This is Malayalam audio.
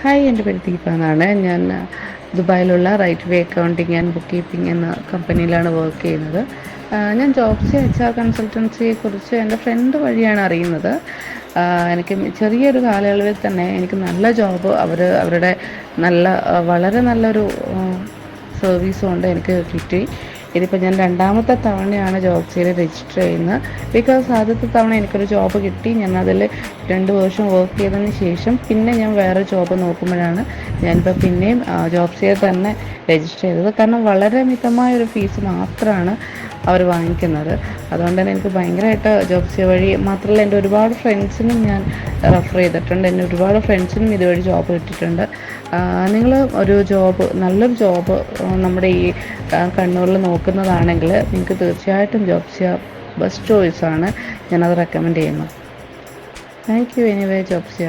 ഹായ് എന്റെ പേര് ദീപ എന്നാണ്. ഞാൻ ദുബായിലുള്ള right way accounting and bookkeeping എന്ന കമ്പനിയിലാണ് വർക്ക് ചെയ്യുന്നത്. ഞാൻ ജോബ്സ് എച്ച് ആർ കൺസൾട്ടൻസിയെക്കുറിച്ച് എന്റെ ഫ്രണ്ട് വഴിയാണ് അറിയുന്നത്. എനിക്ക് ചെറിയൊരു കാലയളവിൽ തന്നെ എനിക്ക് നല്ല ജോബ് അവർ അവരുടെ നല്ല വളരെ നല്ലൊരു സർവീസ് കൊണ്ട് എനിക്ക് കിട്ടി. ഇതിപ്പോൾ ഞാൻ രണ്ടാമത്തെ തവണയാണ് ജോബ് ചെയ്ത് രജിസ്റ്റർ ചെയ്യുന്നത്. ബിക്കോസ് ആദ്യത്തെ തവണ എനിക്കൊരു ജോബ് കിട്ടി. ഞാൻ അതിൽ രണ്ട് വർഷം വർക്ക് ചെയ്തതിന് ശേഷം പിന്നെ ഞാൻ വേറെ ജോബ് നോക്കുമ്പോഴാണ് ഞാനിപ്പോൾ പിന്നെയും ജോബ് ചെയ്ത് തന്നെ രജിസ്റ്റർ ചെയ്തത്. കാരണം വളരെ മിതമായ ഒരു ഫീസ് മാത്രമാണ് അവർ വാങ്ങിക്കുന്നത്. അതുകൊണ്ട് തന്നെ എനിക്ക് ഭയങ്കരമായിട്ട് ജോബ്സിയ വഴി മാത്രമല്ല എന്റെ ഒരുപാട് ഫ്രണ്ട്സിനും ഞാൻ റെഫർ ചെയ്തിട്ടുണ്ട്. എന്റെ ഒരുപാട് ഫ്രണ്ട്സിനും ഇതുവഴി ജോബ് കിട്ടിയിട്ടുണ്ട്. നിങ്ങൾ ഒരു ജോബ് നല്ലൊരു ജോബ് നമ്മുടെ ഈ കണ്ണൂരിൽ നോക്കുന്നതാണെങ്കിൽ നിങ്ങൾക്ക് തീർച്ചയായിട്ടും ജോബ്സിയ ബെസ്റ്റ് ചോയ്സാണ് ഞാനത് റെക്കമെൻഡ് ചെയ്യുന്നത് താങ്ക് യു എനിവേ ജോബ്സിയ